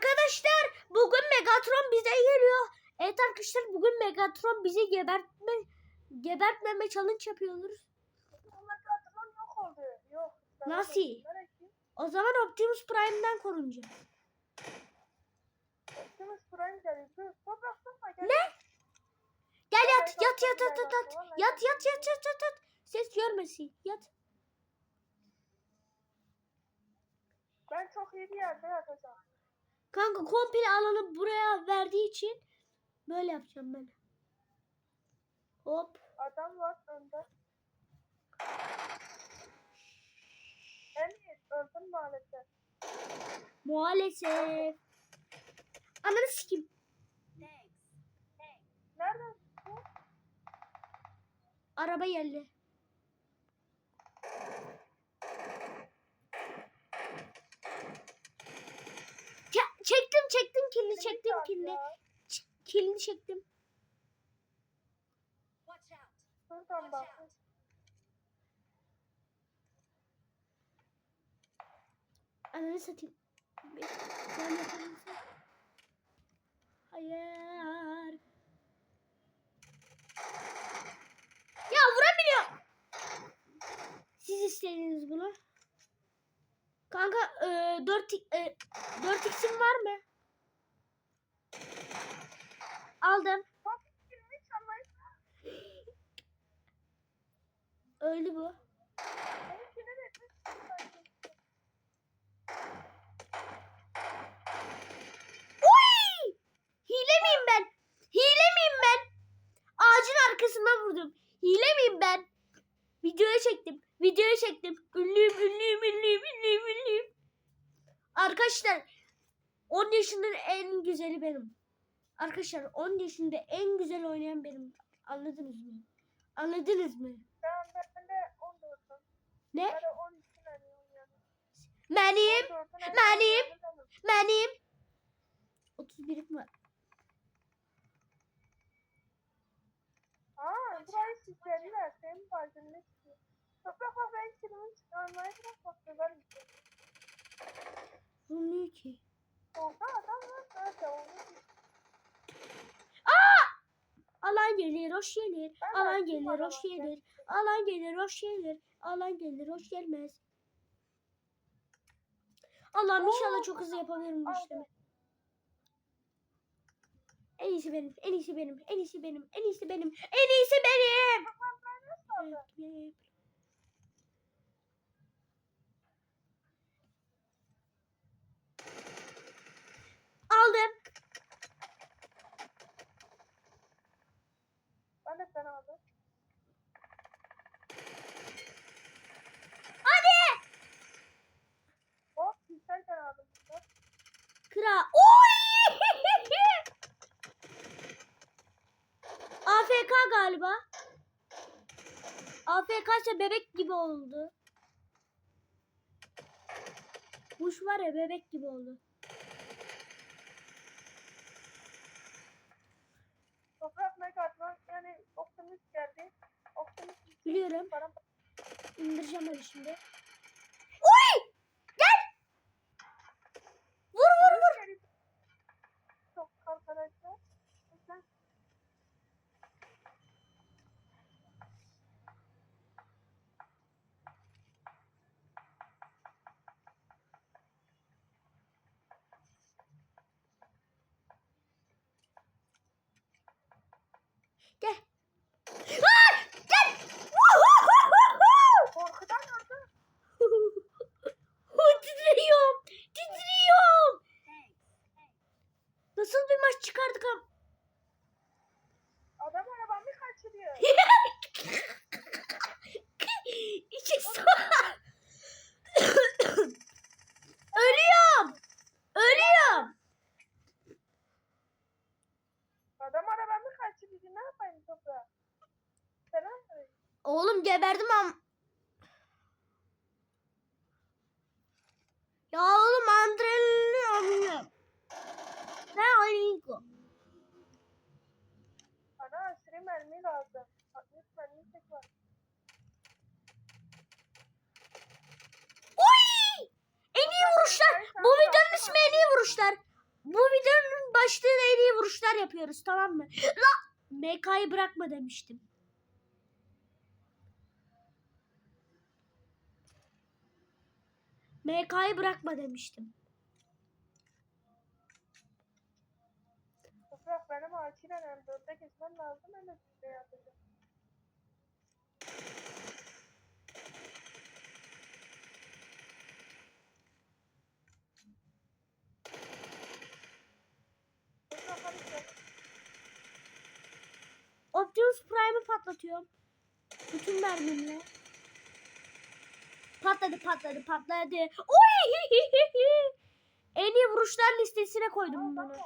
Arkadaşlar bugün Megatron bize geliyor. Evet arkadaşlar bugün Megatron bizi gebertme gebertmeme challenge yapıyoruz. Megatron yok oldu. Yok. Nasıl? Neresi? O zaman Optimus Prime'den korunacağım. Optimus Prime geliyor. Ne? Gel yat yat yat yat yat yat. Yat yat yat yat yat yat. Ses görmesin. Yat. Ben çok iyi bir yerde yatacağım. Kanka komple alanı buraya verdiği için böyle yapacağım ben. Hop. Adam var önde. Emir öldün maalesef. Maalesef. Ananı sikeyim. Nerede? bu? Araba geldi. Çektim çektim kilini çektim kilini. kilini çektim. Şuradan bak. Ananı satayım. Hayır. Ya vuramıyor. Siz istediniz bunu. Kanka e, 4 e, 4x'in var mı? Aldım. Öldü bu. Uy! Hile miyim ben? Hile miyim ben? Ağacın arkasından vurdum. Hile miyim ben? Videoya çektim. Videoya çektim. Ünlüyüm, ünlüyüm, ünlüyüm, ünlüyüm, ünlüyüm. Arkadaşlar 10 yaşında en güzeli benim. Arkadaşlar 10 yaşında en güzel oynayan benim. Anladınız mı? Anladınız mı? Ben ben de 14'üm. Ne? Ben de 12 veriyorum yani. Benim, 14'üm. Benim. benim. 31'im var. Burayı süslediler. Senin farkın ne çıkıyor? Toprak bak ben kilimi çıkarmaya bak döver misin? Vurmuyor ki. Olsa adam var. Nerede onu? Alan gelir, hoş gelir. Ben Alan gelir, hoş gelir. Alan gelir, hoş gelir. Alan gelir, hoş gelmez. Allah'ım inşallah çok hızlı yapabilirim bu işlemi. En iyisi benim, en iyisi benim, en iyisi benim, en iyisi benim, en iyisi benim. Evet. Aldım. Ben de sen aldım. Hadi. Hop güzel sen aldım. Hop. Kra. Oy! AFK galiba. AFK ise bebek gibi oldu. Kuş var ya bebek gibi oldu. Toprak Megatron yani Optimus geldi. Optimus Biliyorum. İndireceğim onu şimdi. Oy! Gel! Vur vur vur. Çok arkadaşlar. Lütfen. Gel. Aa! Gel! Vuhuhuhuhu! Korkudan öldü. titriyorum. Titriyorum. Nasıl bir maç çıkardık am? Adam arabamı kaçırıyor. İçi su. Ölüyorum. Ölüyorum. Adam arabamı kaçırıyor. Ne yapayım toprak? Selam söyle. Oğlum geberdim am. Ya oğlum antrenörü alıyorum. Ne amigo? Bana aşırı mermi lazım. 60 mermi tek var. Oy! En iyi vuruşlar. Bu videonun ismi en iyi vuruşlar. başlığına en iyi vuruşlar yapıyoruz tamam mı? La MK'yı bırakma demiştim. MK'yı bırakma demiştim. Toprak benim acilen M4'e geçmem lazım. Ben de size yapacağım. Toprak hadi gel. Optimus Prime'ı patlatıyorum. Bütün mermimle. Patladı patladı patladı. Oy! en iyi vuruşlar listesine koydum bunu.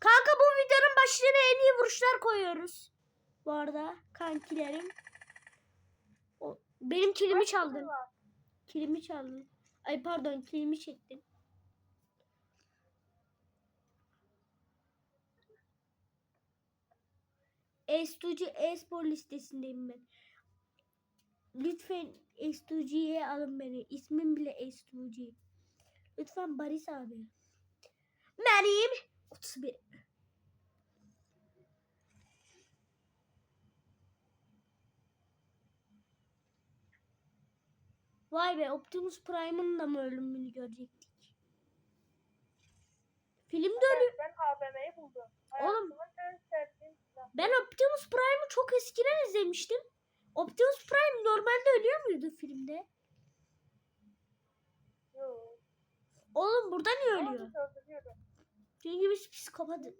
Kanka bu videonun başlığına en iyi vuruşlar koyuyoruz. Bu arada kankilerim. O, benim kilimi çaldın. Kilimi çaldın. Ay pardon kilimi çektin. Estuci e-spor listesindeyim ben. Lütfen Estuci'ye alın beni. İsmim bile Estuci. Lütfen Baris abi. Benim 31. Vay be Optimus Prime'ın da mı ölümünü görecektik? Filmde ölü. Ben AVM'yi buldum. Oğlum. Hayatımın silah. Ben Optimus Prime'ı çok eskiden izlemiştim. Optimus Prime normalde ölüyor muydu filmde? Yok. Oğlum burada niye ölüyor? Çünkü biz psikopatız.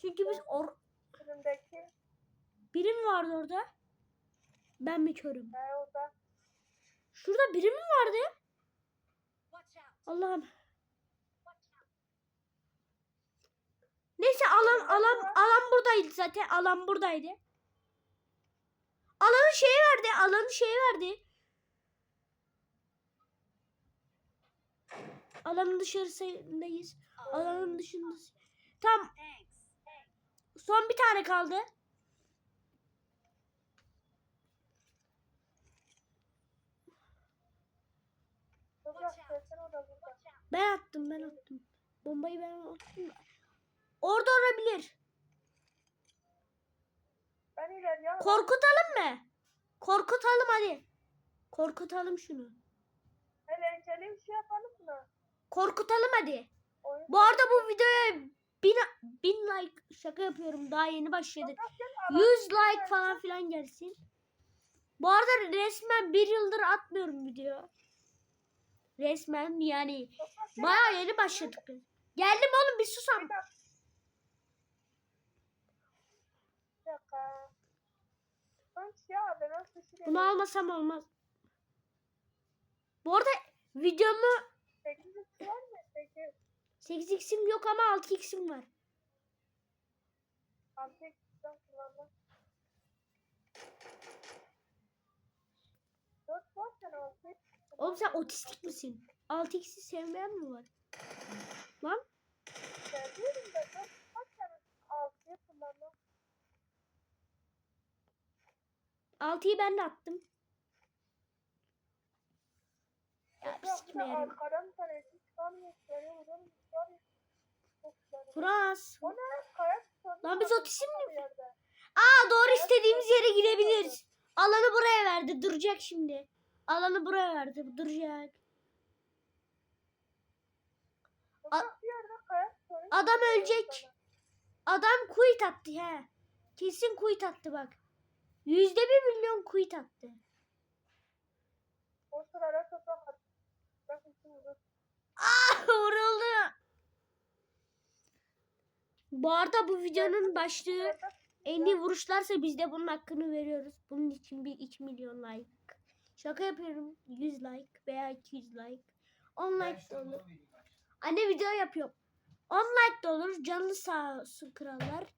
Çünkü biz or... Filmdeki Birim vardı orada. Ben mi körüm? he orada. Şurada biri mi vardı? Allah'ım. Neyse alan alan alan buradaydı zaten. Alan buradaydı. Alanın şeyi verdi. Alanın şeyi verdi. Alanın dışarısındayız. Alanın dışındayız. Tam son bir tane kaldı. Ben attım ben attım. Bombayı ben attım. Orada olabilir. Ben ileriye al. Korkutalım mı? Korkutalım hadi. Korkutalım şunu. Eğlenceli bir şey yapalım mı? Korkutalım hadi. Oyun. Bu arada bu videoya bin, bin like şaka yapıyorum. Daha yeni başladık. Toprak gel 100 alan- like falan filan gelsin. Bu arada resmen bir yıldır atmıyorum video. Resmen yani bayağı yeni başladık. Geldim oğlum bir susam. Bir dakika. Bir dakika. Ben ya ben şey Bunu almasam olmaz. Bu arada videomu 8 var mı? 8. 8x'im yok ama 6x'im var. 6 eksikten kullanmak. 4 var sen 6 Oğlum sen otistik misin? 6x'i sevmeyen mi var? Lan Seviyorum da 4 var sen 6'yı kullanmak. 6'yı ben de attım. Ya yarım. arkadan tanesi çıkarmıyor. Lan biz otisim yerde. Aa doğru istediğimiz yere gidebiliriz. Alanı buraya verdi. Duracak şimdi. Alanı buraya verdi. Duracak. Adam ölecek. Adam quit attı he. Kesin quit attı bak. Yüzde bir milyon quit attı. O sırada vurur. Ah vuruldu. Bu arada bu videonun başlığı en iyi vuruşlarsa biz de bunun hakkını veriyoruz. Bunun için bir 2 milyon like. Şaka yapıyorum. 100 like veya 200 like. 10 like de olur. Anne video yapıyorum. 10 like de olur. Canlı sağ olsun krallar.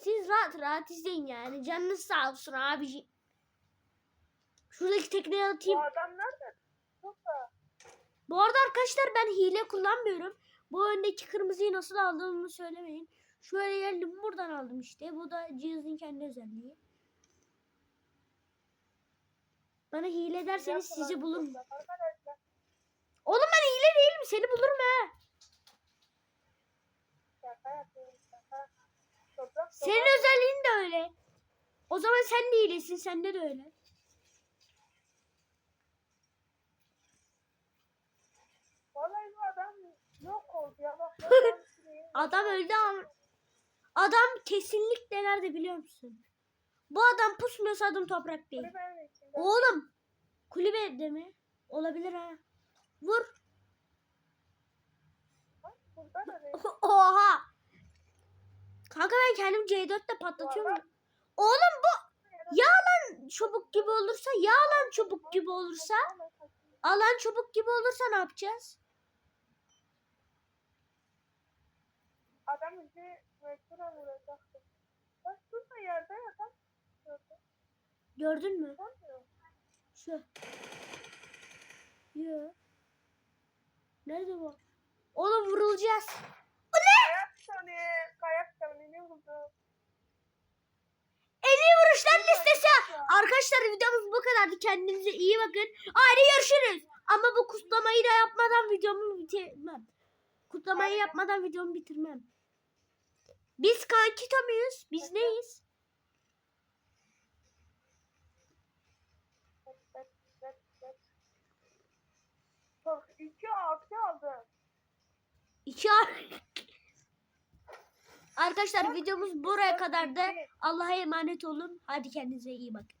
Siz rahat rahat izleyin yani. Canınız sağ olsun abici. Şuradaki tekneyi atayım. Bu adam nerede? Toprak. Bu arada arkadaşlar ben hile kullanmıyorum. Bu öndeki kırmızıyı nasıl aldığımı söylemeyin. Şöyle geldim buradan aldım işte. Bu da cihazın kendi özelliği. Bana hile derseniz sizi bulurum. Oğlum ben hile değilim. Seni bulurum Senin özelliğin de öyle. O zaman sen de iyilesin. Sende de öyle. Vallahi bu adam yok oldu ya. Bak. Adam öldü ama adam kesinlikle nerede biliyor musun? Bu adam pusmuyorsa adım toprak değil. Oğlum kulübede mi? Olabilir ha. Vur. Oha. Kanka ben kendim C4'te patlatıyorum. Oğlum bu ya lan çubuk gibi olursa ya lan çubuk gibi olursa alan çubuk gibi olursa ne yapacağız? Adam bizi mecburen vuracaktı. Bak şurada yerde yatan. Gördün Gördün mü? Şu. Yo. Nerede bu? Oğlum vurulacağız. Kayak tane, kayak taneni buldu. En iyi vuruşlar listesi. Arkadaşlar videomuz bu kadardı. Kendinize iyi bakın. Haydi görüşürüz. Ama bu kutlamayı da yapmadan videomu bitirmem. Kutlamayı yapmadan videomu bitirmem. Biz kankito muyuz? Biz neyiz? İki altı aldı. İki. Arkadaşlar videomuz buraya kadardı. Allah'a emanet olun. Hadi kendinize iyi bakın.